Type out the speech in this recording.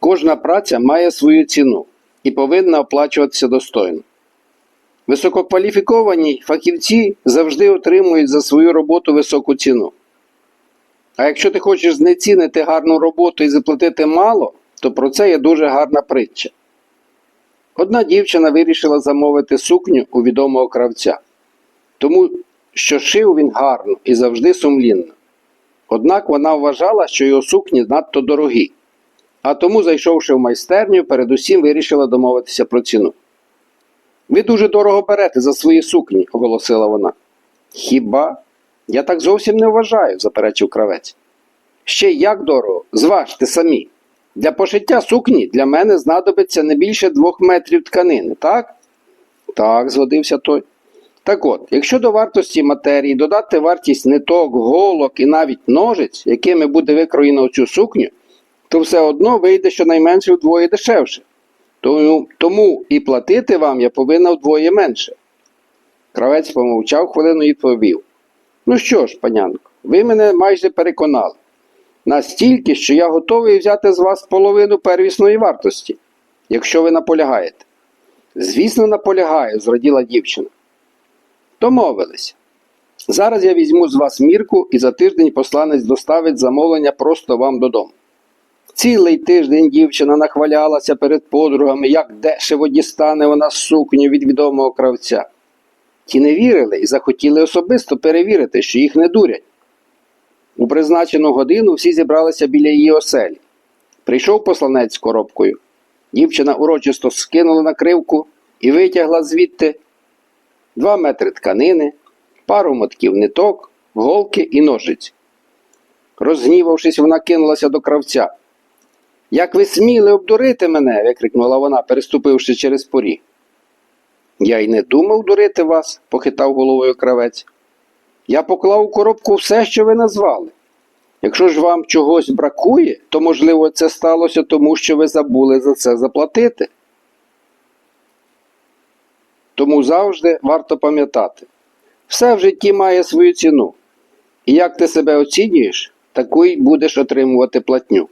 Кожна праця має свою ціну і повинна оплачуватися достойно. Висококваліфіковані фахівці завжди отримують за свою роботу високу ціну. А якщо ти хочеш знецінити гарну роботу і заплатити мало, то про це є дуже гарна притча. Одна дівчина вирішила замовити сукню у відомого кравця, тому що шив він гарно і завжди сумлінно. Однак вона вважала, що його сукні надто дорогі, а тому, зайшовши в майстерню, передусім вирішила домовитися про ціну. Ви дуже дорого берете за свої сукні, оголосила вона. Хіба? Я так зовсім не вважаю, заперечив кравець. Ще як дорого, зважте самі. Для пошиття сукні для мене знадобиться не більше двох метрів тканини, так? Так, згодився той. Так от, якщо до вартості матерії додати вартість ниток, голок і навіть ножиць, якими буде викроєно цю сукню, то все одно вийде щонайменше вдвоє дешевше. Тому, тому і платити вам я повинна вдвоє менше. Кравець помовчав хвилину і відповів. Ну що ж, панянко, ви мене майже переконали. Настільки, що я готовий взяти з вас половину первісної вартості, якщо ви наполягаєте. Звісно, наполягаю, зраділа дівчина. Домовилися. Зараз я візьму з вас мірку і за тиждень посланець доставить замовлення просто вам додому. Цілий тиждень дівчина нахвалялася перед подругами, як дешево дістане вона сукню від відомого кравця. Ті не вірили і захотіли особисто перевірити, що їх не дурять. У призначену годину всі зібралися біля її оселі. Прийшов посланець з коробкою. Дівчина урочисто скинула накривку і витягла звідти два метри тканини, пару мотків ниток, голки і ножиць. Розгнівавшись, вона кинулася до кравця. Як ви сміли обдурити мене? викрикнула вона, переступивши через поріг. Я й не думав дурити вас, похитав головою кравець. Я поклав у коробку все, що ви назвали. Якщо ж вам чогось бракує, то, можливо, це сталося тому, що ви забули за це заплатити. Тому завжди варто пам'ятати, все в житті має свою ціну. І як ти себе оцінюєш, таку й будеш отримувати платню.